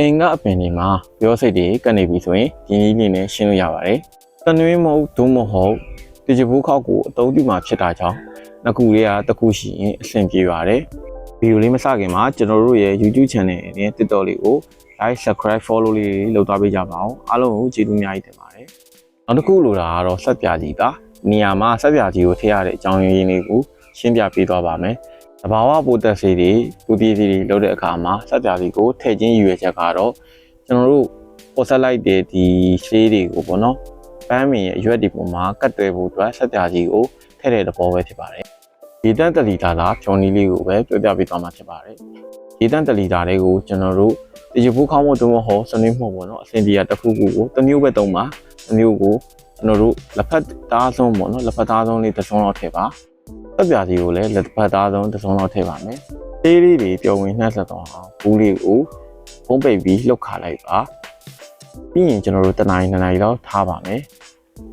အင်ကအပင်တွေမှာပြောစိတ်တွေကပ်နေပြီဆိုရင်ဒီနည်းလေးနဲ့ရှင်းလို့ရပါတယ်။တနွေးမဟုတ်ဒုမဟုတ်ဒီချဘူးခောက်ကိုအသုံးပြုမှာဖြစ်တာကြောင့်နှစ်ခုလေးကတစ်ခုရှိရင်အဆင်ပြေပါတယ်။ဗီဒီယိုလေးမစခင်မှာကျွန်တော်တို့ရဲ့ YouTube channel နဲ့ TikTok လေးကို like subscribe follow လေးလုပ်သွားပေးကြပါအောင်အားလုံးကိုကျေးဇူးအများကြီးတင်ပါတယ်။နောက်တစ်ခုလိုတာကတော့ဆက်ပြကြီးပါ။နေရာမှာဆက်ပြကြီးကိုထည့်ရတဲ့အကြောင်းရင်းလေးကိုရှင်းပြပေးသွားပါမယ်။ တဘာဝပိုတက်စီတွေပူတီစီတွေလုပ်တဲ့အခါမှာဆက်ပြကြီးကိုထည့်ခြင်းရည်ရွယ်ချက်ကတော့ကျွန်တော်တို့ပေါ်ဆက်လိုက်တဲ့ဒီဆေးတွေကိုပေါ့နော်။ပန်းမင်ရဲ့အရွက်ဒီပုံမှာကတ်တွဲဖို့အတွက်ဆက်ပြကြီးကိုထည့်တဲ့သဘောပဲဖြစ်ပါတယ်။ဒီတန်တလီတာလာဖြော်နီလေးကိုပဲပြောပြပေးသွားမှာဖြစ်ပါတယ်။ဒီတန်တလီတာလေးကိုကျွန်တော်တို့ဒီရဖို့ခေါင်းမတုံးဟောစနေမှုပေါ့နော်အစင်ဒီယာတစ်ခုခုကိုတစ်မျိုးပဲတုံးပါတစ်မျိုးကိုကျွန်တော်တို့လက်ဖက်သားဆုံးပေါ့နော်လက်ဖက်သားဆုံးလေးတစ်စုံလောက်ထည့်ပါ တက်ပြာစီကိုလည်းလက်ဖက်သားဆုံးတစ်စုံလောက်ထည့်ပါမယ်တေးလေးတွေပျော်ဝင်နှက်ဆက်သွားအောင်ဘူးလေးကိုဖုံးပိတ်ပြီးလှုပ်ခါလိုက်ပါပြီးရင်ကျွန်တော်တို့တနင်္လာနေ့နေ့လောက်ထားပါမယ်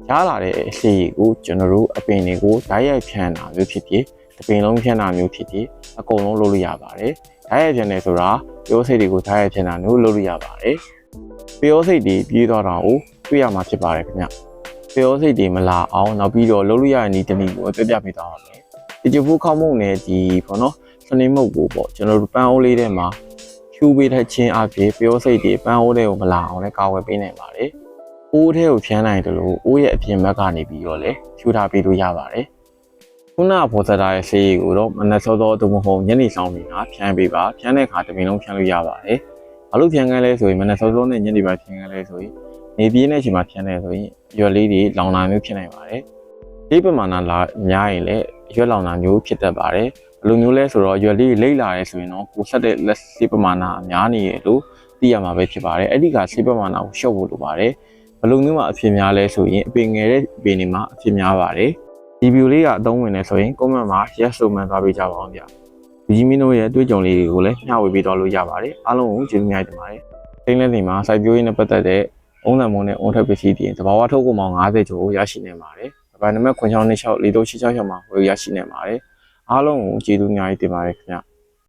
ရလာတဲ့အစီကိုကျွန်တော်တို့အပင်တွေကိုဓာတ်ရိုက်ဖြန်းတာမျိုးဖြစ်ဖြစ်တပင်လုံးဖြန်းတာမျိုးဖြစ်ဖြစ်အကုန်လုံးလုပ်လို့ရပါတယ်ဓာတ်ရိုက်ဖြန်းတယ်ဆိုတာပြောစိတ်တွေကိုထားရဖြစ်တာမျိုးလုပ်လို့ရပါတယ်။ပြောစိတ်တွေပြေးသွားတာကိုတွေ့ရမှာဖြစ်ပါတယ်ခင်ဗျ။ပြောစိတ်တွေမလာအောင်နောက်ပြီးတော့လုပ်လို့ရတဲ့နည်းတစ်နည်းကိုပြပြပေးသွားပါမယ်။ ဒီကျဖို့ခေါင်းမုံနဲ့ဒီပေါ့နော်စနေမုတ်ကိုပေါ့ကျွန်တော်တို့ပန်းအိုးလေးထဲမှာဖြူပေးတဲ့ချင်းအဖြစ်ပြောစိတ်တွေပန်းအိုးတွေကိုမလာအောင်လည်းကာဝယ်ပေးနိုင်ပါတယ်။အိုးထဲကိုဖြန်းနိုင်တယ်လို့အိုးရဲ့အပြင်ဘက်ကနေပြီးတော့လည်းဖြူထားပေးလို့ရပါတယ်။ခုနကပေါ်စတာရဲ့ဆေးရည်ကိုတော့မနက်စောစောသို့မဟုတ်ညနေဆောင်နေတာဖြန်းပေးပါဖြန်းတဲ့အခါတစ်ပင်လုံးဖြန်းလို့ရပါတယ်။ဘာလို့ဖြန်းခိုင်းလဲဆိုရင်မနက်စောစောနဲ့ညနေပိုင်းဖြန်းခိုင်းလဲဆိုရင်နေပြင်းတဲ့အချိန်မှာဖြန်းတယ်ဆိုရင်ရွက်လေးတွေလောင်နာမျိုးဖြစ်နိုင်ပါတယ်။ဒီပမာဏလာများရင်လည်း ရွက်လောင်နာမျိုးဖြစ်တတ်ပါတယ်။ဘယ်လိုမျိုးလဲဆိုတော့ရွက်လေးလိမ့်လာရဲဆိုရင်တော့ကိုဆက်တဲ့လက်စီပမာဏအများနေရလို့သိရမှာပဲဖြစ်ပါတယ်။အဲ့ဒီကစီပမာဏကိုရှော့ဖို့လိုပါတယ်။ဘယ်လိုမျိုးမှအဖြစ်များလဲဆိုရင်အပင်ငယ်တဲ့အပင်တွေမှာအဖြစ်များပါတယ်။ဒီဗီဒီယိုလေးကအသုံးဝင်နေဆိုရင် comment မှာ yes ဆိုမှန်သွားပေးကြပါအောင်ဗျ။ဒီကြီးမင်းတို့ရဲ့အတွေ့အကြုံလေးတွေကိုလည်းမျှဝေပေးသွားလို့ရပါတယ်။အားလုံးကိုကျေးဇူးများတင်ပါတယ်။တိုင်းလက်နေမှာစိုက်ပျိုးရေးနဲ့ပတ်သက်တဲ့အုံးနံမုံနဲ့အုံးထက်ပစ္စည်းပြင်သဘာဝထုတ်ကုန်ပေါင်း90ကျော်ကိုရရှိနေပါတယ်။ ဒါပေမဲ့ခွန်ချောင်းနဲ့6 4 3 6 6 6မှာဝယ်ရရှိနေပါတယ်။အားလုံးကိုကျေးဇူးများတင်ပါတယ်ခင်ဗျ။